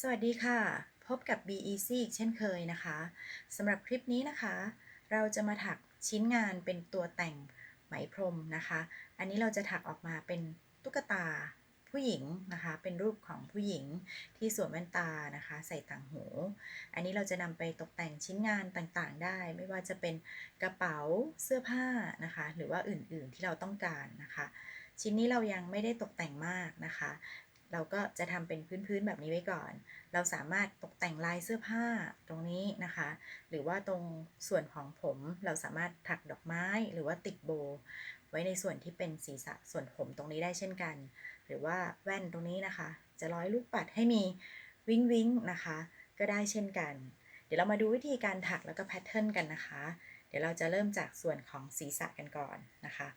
สวัสดีค่ะ พบกับ BEC อีกเช่นเคยนะคะสำหรับคลิปนี้นะคะ เราจะมาถักชิ้นงานเป็นตัวแต่งไหมพรมนะคะ อันนี้เราจะถักออกมาเป็นตุ๊กตาผู้หญิงนะคะ เป็นรูปของผู้หญิงที่สวมแว่นตานะคะ ใส่ต่างหู อันนี้เราจะนำไปตกแต่งชิ้นงานต่างๆ ได้ ไม่ว่าจะเป็นกระเป๋าเสื้อผ้านะคะ หรือว่าอื่นๆที่เราต้องการนะคะ ชิ้นนี้เรายังไม่ได้ตกแต่งมากนะคะ เราก็จะทำเป็นพื้นๆแบบนี้ไว้ก่อน เราสามารถตกแต่งลายเสื้อผ้าตรงนี้นะคะ หรือว่าตรงส่วนของผมเราสามารถถักดอกไม้หรือว่าติดโบว์ไว้ในส่วนที่เป็นศีรษะส่วนผมตรงนี้ได้เช่นกัน หรือว่าแว่นตรงนี้นะคะ จะร้อยลูกปัดให้มีวิ้งวิ้งนะคะ ก็ได้เช่นกัน เดี๋ยวเรามาดูวิธีการถักแล้วก็แพทเทิร์นกันนะคะ เดี๋ยวเราจะเริ่มจากส่วนของศีรษะกันก่อนนะคะ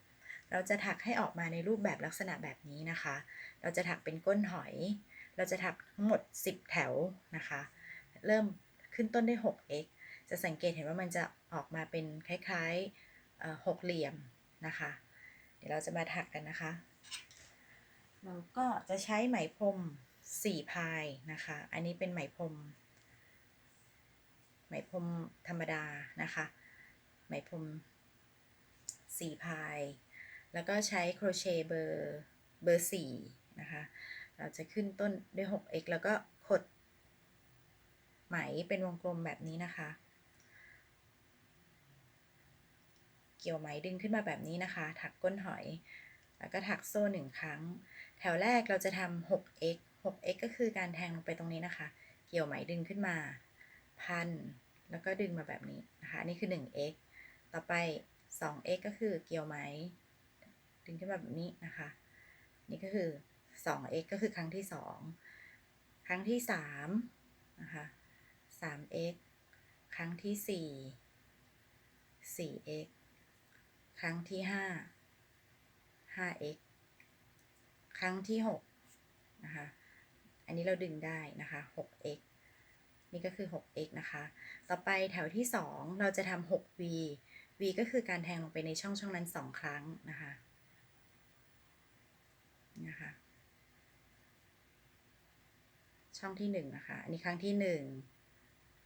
เราจะถักให้ออกมาในรูปแบบลักษณะแบบนี้นะคะ เราจะถักเป็นก้นหอย เราจะถักทั้งหมด 10 แถวนะคะ เริ่มขึ้นต้นด้วย 6x จะสังเกตเห็นว่ามันจะออกมาเป็นคล้ายๆหกเหลี่ยมนะคะ เดี๋ยวเราจะมาถักกันนะคะ เราก็จะใช้ไหมพรม4พายนะคะ อันนี้เป็นไหมพรม ไหมพรมธรรมดานะคะ ไหมพรม4พาย แล้วก็ใช้โครเชต์เบอร์เบอร์สี่ นะคะ เราจะขึ้นต้นด้วย 6x แล้วก็ขดไหมเป็นวงกลมแบบนี้นะคะ เกี่ยวไหมดึงขึ้นมาแบบนี้นะคะ ถักก้นหอย แล้วก็ถักโซ่หนึ่งครั้ง แถวแรกเราจะทำ 6x 6x ก็คือการแทงลงไปตรงนี้นะคะ เกี่ยวไหมดึงขึ้นมา พัน แล้วก็ดึงมาแบบนี้นะคะ นี่คือ 1x ต่อไป 2x ก็คือเกี่ยวไหมดึงขึ้นมาแบบนี้นะคะ นี่ก็คือ 2x ก็คือครั้งที่ 2 ครั้งที่3นะคะ 3x ครั้งที่ 4 4x ครั้งที่ 5 5x ครั้งที่ 6 นะคะ อันนี้เราดึงได้นะคะ 6x นี่ก็คือ 6x นะคะ ต่อไปแถวที่ 2 เราจะทำ 6v v ก็คือการแทงลงไปในช่องช่องนั้น 2 ครั้งนะคะนะคะ ช่องที่หนึ่งนะคะ อันนี้ครั้งที่หนึ่ง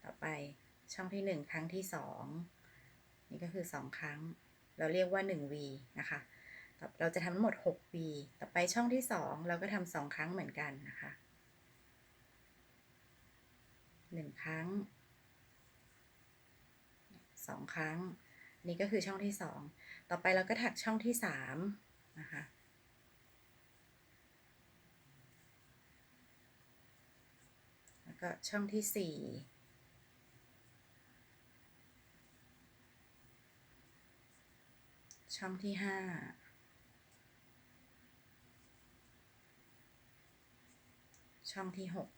ต่อไปช่องที่หนึ่งครั้งที่สองนี่ก็คือสองครั้ง เราเรียกว่า 1V นะคะเราจะทำทั้งหมด 6V ต่อไปช่องที่สองเราก็ทำสองครั้งเหมือนกันนะคะหนึ่งครั้งสองครั้ง นี่ก็คือช่องที่สองต่อไปเราก็ถักช่องที่สามนะคะ แล้ว ก็ช่องที่สี่ช่องที่ห้าช่องที่หก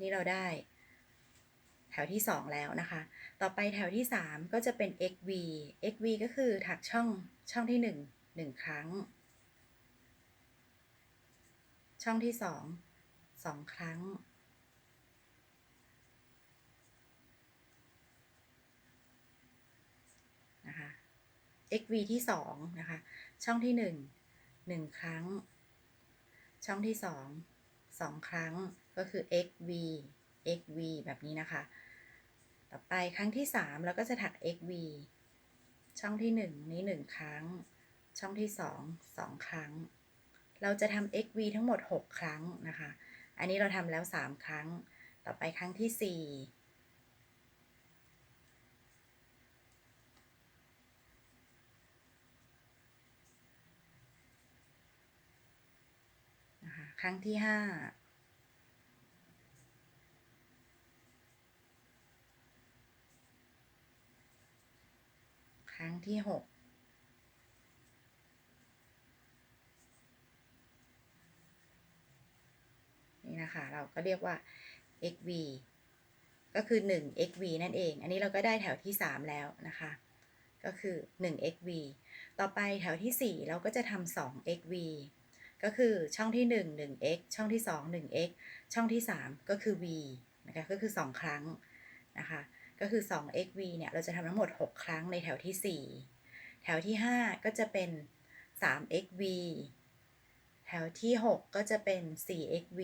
นี่เราได้แถวที่สองแล้วนะคะ ต่อไปแถวที่สามก็จะเป็น xv xv ก็คือถักช่องช่องที่หนึ่งหนึ่งครั้ง ช่องที่สองสองครั้ง นะคะ xv ที่สองนะคะ ช่องที่หนึ่งหนึ่งครั้ง ช่องที่สองสองครั้งก็คือ xv xv แบบนี้นะคะ ต่อไปครั้งที่สามเราก็จะถัก xv ช่องที่หนึ่งนี้หนึ่งครั้ง ช่องที่สองสองครั้ง เราจะทำ xv ทั้งหมด 6 ครั้งนะคะ อันนี้เราทำแล้ว 3 ครั้ง ต่อไปครั้งที่4นะคะครั้งที่5ครั้งที่6นี่นะคะ เราก็เรียกว่า xv ก็คือ 1 xv นั่นเอง อันนี้เราก็ได้แถวที่ 3 แล้วนะคะ ก็คือ1 xv ต่อไปแถวที่ 4 เราก็จะทำ2 xv ก็คือช่องที่ 1 1x ช่องที่ 2 1x ช่องที่ 3 ก็คือ v นะคะก็คือ 2 ครั้งนะคะ ก็คือ 2 xv เนี่ย เราจะทำทั้งหมด 6 ครั้งในแถวที่ 4 แถวที่ 5 ก็จะเป็น 3xv แถวที่ 6 ก็จะเป็น 4xv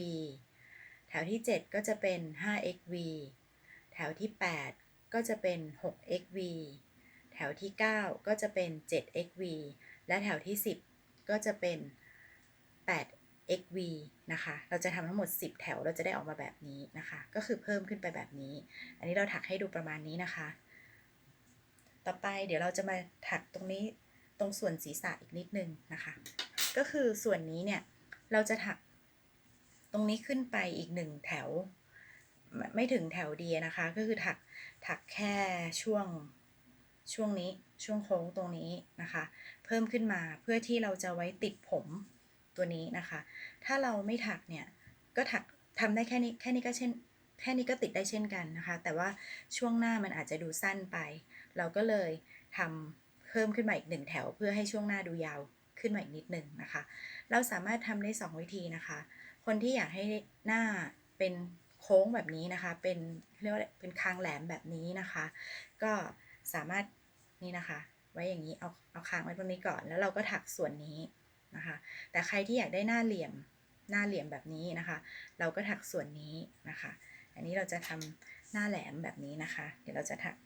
แถวที่ 7 ก็จะเป็น 5xv แถวที่ 8 ก็จะเป็น 6xv แถวที่ 9 ก็จะเป็น 7xv และแถวที่ 10 ก็จะเป็น 8xv นะคะ เราจะทำทั้งหมด 10 แถวเราจะได้ออกมาแบบนี้นะคะ ก็คือเพิ่มขึ้นไปแบบนี้ อันนี้เราถักให้ดูประมาณนี้นะคะ ต่อไปเดี๋ยวเราจะมาถักตรงนี้ตรงส่วนศีรษะอีกนิดนึงนะคะ ก็คือส่วนนี้เนี่ยเราจะถัก รงนี้ขึ้นไปอีกหนึ่งแถว ไม่ถึงแถวดีนะคะ ก็คือถักถักแค่ช่วงช่วงนี้ช่วงโค้งตรงนี้นะคะ เพิ่มขึ้นมาเพื่อที่เราจะไว้ติดผมตัวนี้นะคะ ถ้าเราไม่ถักเนี่ยก็ถักทำได้แค่นี้แค่นี้ก็เช่นแค่นี้ก็ติดได้เช่นกันนะคะ แต่ว่าช่วงหน้ามันอาจจะดูสั้นไป เราก็เลยทำเพิ่มขึ้นมาอีกหนึ่งแถว เพื่อให้ช่วงหน้าดูยาวขึ้นมาอีกนิดหนึ่งนะคะ เราสามารถทำได้ 2 วิธีนะคะ คนที่อยากให้หน้าเป็นโค้งแบบนี้นะคะ เป็นเรียกว่าเป็นคางแหลมแบบนี้นะคะ ก็สามารถนี่นะคะ ไว้อย่างนี้เอาเอาคางไว้ตรงนี้ก่อน แล้วเราก็ถักส่วนนี้นะคะ แต่ใครที่อยากได้หน้าเหลี่ยมหน้าเหลี่ยมแบบนี้นะคะ เราก็ถักส่วนนี้นะคะ อันนี้เราจะทำหน้าแหลมแบบนี้นะคะ เดี๋ยวเราจะถัก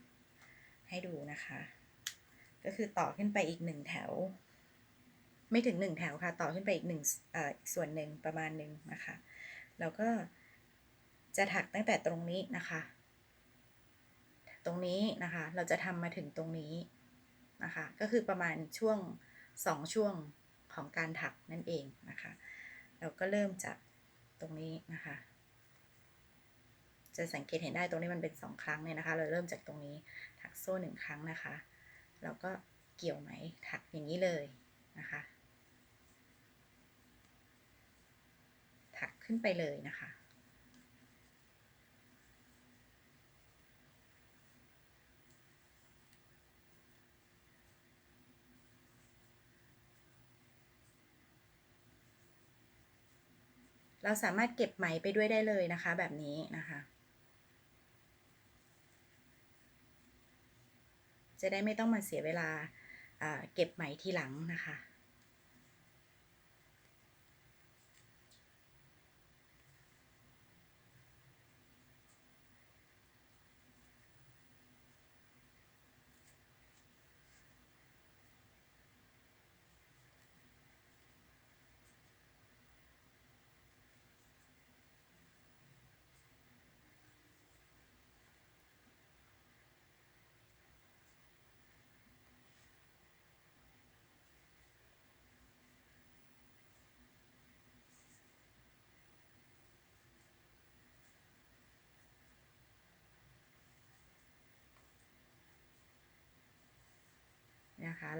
ให้ดูนะคะ ก็คือต่อขึ้นไปอีกหนึ่งแถว ไม่ถึงหนึ่งแถวค่ะ ต่อขึ้นไปอีกหนึ่งส่วนหนึ่งประมาณหนึ่งนะคะเราก็จะถักตั้งแต่ตรงนี้นะคะ ตรงนี้นะคะ เราจะทำมาถึงตรงนี้นะคะ ก็คือประมาณช่วงสองช่วงของการถักนั่นเองนะคะ เราก็เริ่มจากตรงนี้นะคะ จะสังเกตเห็นได้ตรงนี้มันเป็นสองครั้งเนี่ยนะคะ เราเริ่มจากตรงนี้ถักโซ่หนึ่งครั้งนะคะ แล้วก็เกี่ยวไหมถักอย่างนี้เลยนะคะ ถักขึ้นไปเลยนะคะเราสามารถเก็บไหมไปด้วยได้เลยนะคะ แบบนี้นะคะ จะได้ไม่ต้องมาเสียเวลาเก็บไหมทีหลังนะคะ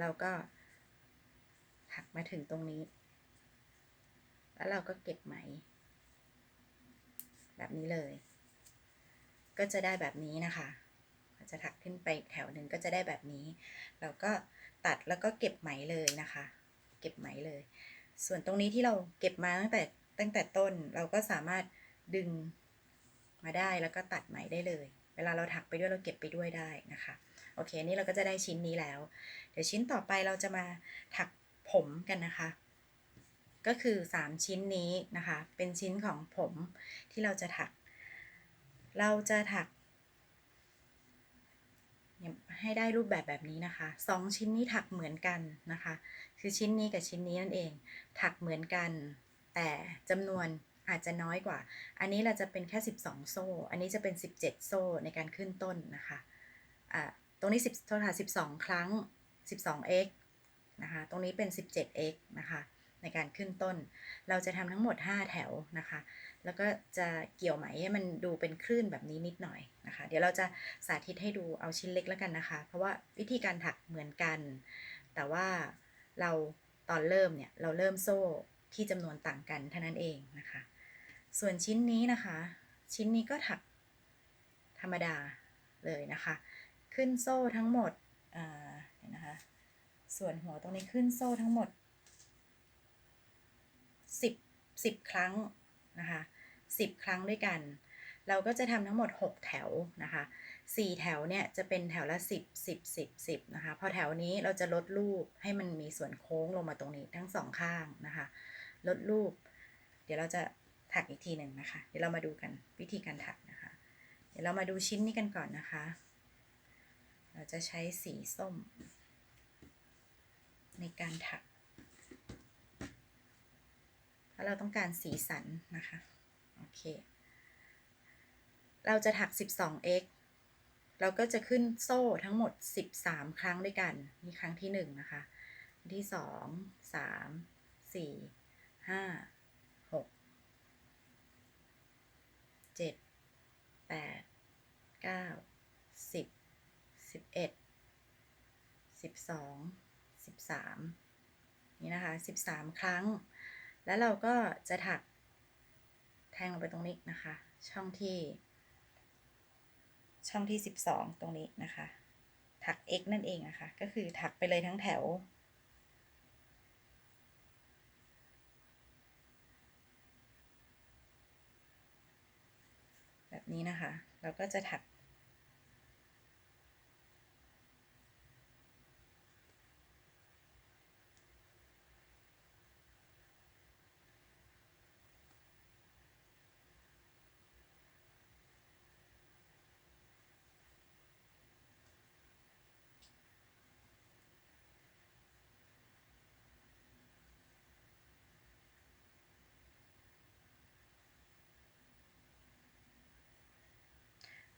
เราก็ถักมาถึงตรงนี้ แล้วเราก็เก็บไหม แบบนี้เลย ก็จะได้แบบนี้นะคะจะถักขึ้นไปแถวหนึ่งก็จะได้แบบนี้ เราก็ตัดแล้วก็เก็บไหมเลยนะคะ เก็บไหมเลย ส่วนตรงนี้ที่เราเก็บมาตั้งแต่ตั้งแต่ต้นเราก็สามารถดึงมาได้แล้วก็ตัดไหมได้เลย เวลาเราถักไปด้วยเราเก็บไปด้วยได้นะคะ โอเคนี่เราก็จะได้ชิ้นนี้แล้ว เดี๋ยวชิ้นต่อไปเราจะมาถักผมกันนะคะ ก็คือ 3 ชิ้นนี้นะคะ เป็นชิ้นของผมที่เราจะถัก เราจะถัก ให้ได้รูปแบบแบบนี้นะคะสองชิ้นนี้ถักเหมือนกันนะคะ คือชิ้นนี้กับชิ้นนี้นั่นเอง ถักเหมือนกัน แต่จำนวนอาจจะน้อยกว่า อันนี้เราจะเป็นแค่ 12 โซ่ อันนี้จะเป็น 17 โซ่ในการขึ้นต้นนะคะ อ่า รงนี้10โทษค่ะ12 ครั้ง 12x นะคะ ตรงนี้เป็น 17x นะคะ ในการขึ้นต้น เราจะทำทั้งหมด 5 แถวนะคะ แล้วก็จะเกี่ยวไหมให้มันดูเป็นคลื่นแบบนี้นิดหน่อยนะคะ เดี๋ยวเราจะสาธิตให้ดูเอาชิ้นเล็กแล้วกันนะคะ เพราะว่าวิธีการถักเหมือนกัน แต่ว่าเราตอนเริ่มเนี่ย เราเริ่มโซ่ที่จำนวนต่างกันเท่านั้นเองนะคะ ส่วนชิ้นนี้นะคะ ชิ้นนี้ก็ถักธรรมดาเลยนะคะ ขึ้นโซ่ทั้งหมดเห็นนะคะ ส่วนหัวตรงนี้ขึ้นโซ่ทั้งหมด 10 10 ครั้งนะคะ10 ครั้งด้วยกัน เราก็จะทำทั้งหมด 6 แถวนะคะสี่แถวเนี่ยจะเป็นแถวละสิบสิบสิบสิบนะคะ พอแถวนี้เราจะลดรูปให้มันมีส่วนโค้งลงมาตรงนี้ทั้งสองข้างนะคะ ลดรูป เดี๋ยวเราจะถักอีกทีหนึ่งนะคะ เดี๋ยวเรามาดูกันวิธีการถักนะคะ เดี๋ยวเรามาดูชิ้นนี้กันก่อนนะคะ เราจะใช้สีส้ม ในการถัก เพราะเราต้องการสีสันนะคะ โอเค เราจะถัก 12x เราก็จะขึ้นโซ่ทั้งหมด 13 ครั้งด้วยกัน นี่ครั้งที่ 1 นะคะ ที่ 2 3 4 5 6 7 8 9 10 11 12 13นี่นะคะ13ครั้ง แล้วเราก็จะถักแทงลงไปตรงนี้นะคะ ช่องที่ ช่องที่12ตรงนี้นะคะ ถัก x นั่นเองนะคะ ก็คือถักไปเลยทั้งแถวแบบนี้นะคะ เราก็จะถัก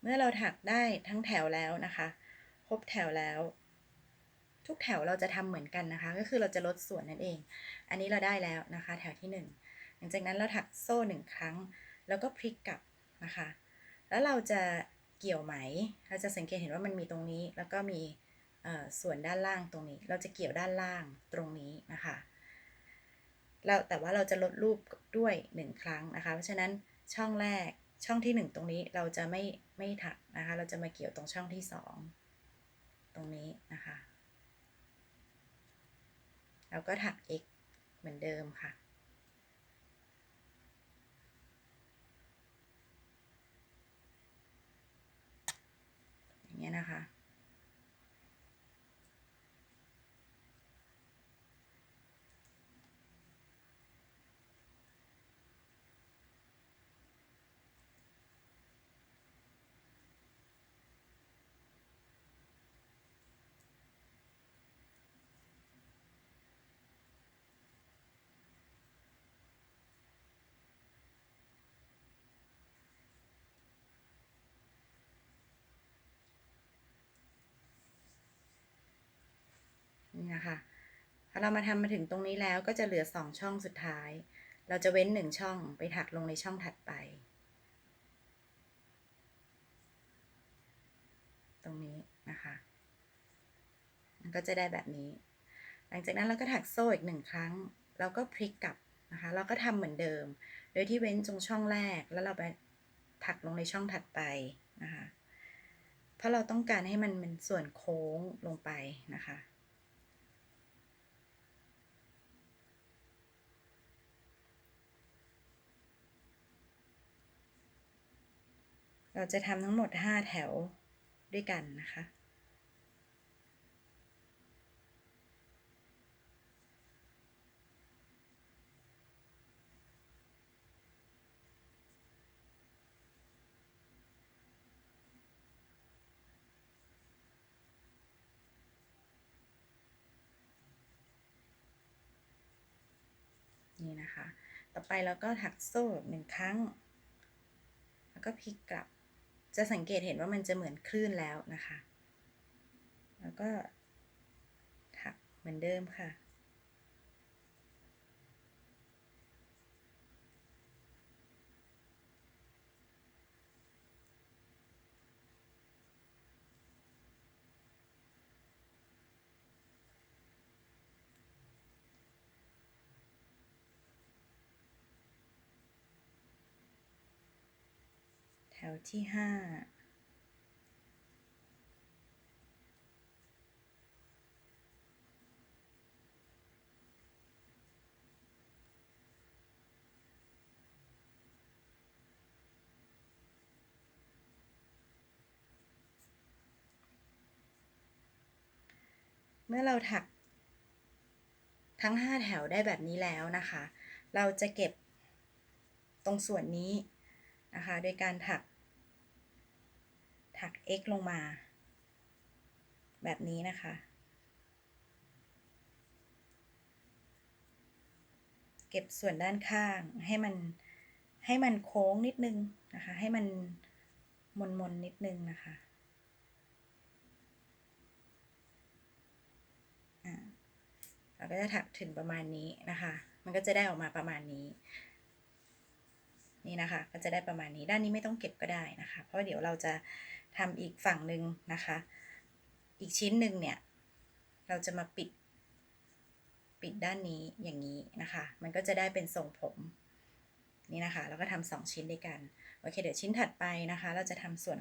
มื่อเราถักได้ทั้งแถวแล้วนะคะ ครบแถวแล้ว ทุกแถวเราจะทำเหมือนกันนะคะ ก็คือเราจะลดส่วนนั่นเอง อันนี้เราได้แล้วนะคะ แถวที่ 1 หลังจากนั้นเราถักโซ่หนึ่งครั้ง แล้วก็พลิกกลับนะคะ แล้วเราจะเกี่ยวไหม เราจะสังเกตเห็นว่ามันมีตรงนี้ แล้วก็มีส่วนด้านล่างตรงนี้ เราจะเกี่ยวด้านล่างตรงนี้นะคะเราแต่ว่าเราจะลดรูปด้วย 1 ครั้งนะคะ เพราะฉะนั้นช่องแรก ช่องที่ 1 ตรงนี้เราจะไม่ไม่ถักนะคะ เราจะมาเกี่ยวตรงช่องที่ 2 ตรงนี้นะคะเราก็ถัก x เหมือนเดิมค่ะ อย่างเงี้ยนะคะ นะคะพอเรามาทำมาถึงตรงนี้แล้วก็จะเหลือสองช่องสุดท้าย เราจะเว้นหนึ่งช่องไปถักลงในช่องถัดไป ตรงนี้นะคะ มันก็จะได้แบบนี้ หลังจากนั้นเราก็ถักโซ่อีกหนึ่งครั้ง เราก็พลิกกลับนะคะ เราก็ทำเหมือนเดิม โดยที่เว้นตรงช่องแรกแล้วเราไปถักลงในช่องถัดไปนะคะ เพราะเราต้องการให้มันเป็นส่วนโค้งลงไปนะคะ เราจะทำทั้งหมด 5 แถวด้วยกันนะคะ นี่นะคะ ต่อไปเราก็ถักโซ่หนึ่งครั้ง แล้วก็พลิกกลับ จะสังเกตเห็นว่ามันจะเหมือนคลื่นแล้วนะคะ แล้วก็ถักเหมือนเดิมค่ะ แถวที่ห้าเมื่อเราถักทั้ง 5 แถวได้แบบนี้แล้วนะคะ เราจะเก็บตรงส่วนนี้นะคะ โดยการถัก ถัก x ลงมา แบบนี้นะคะ เก็บส่วนด้านข้างให้มันให้มันโค้งนิดนึงนะคะ ให้มันมนมนนิดนึงนะคะเราก็จะถักถึงประมาณนี้นะคะ มันก็จะได้ออกมาประมาณนี้ นี่นะคะ ก็จะได้ประมาณนี้ ด้านนี้ไม่ต้องเก็บก็ได้นะคะ เพราะเดี๋ยวเราจะ ทำอีกฝั่งหนึ่งนะคะ อีกชิ้นหนึ่งเนี่ย เราจะมาปิด ปิดด้านนี้อย่างนี้นะคะ มันก็จะได้เป็นทรงผมนี่นะคะ แล้วก็ทำสองชิ้นด้วยกัน โอเค เดี๋ยวชิ้นถัดไปนะคะ เราจะทำส่วน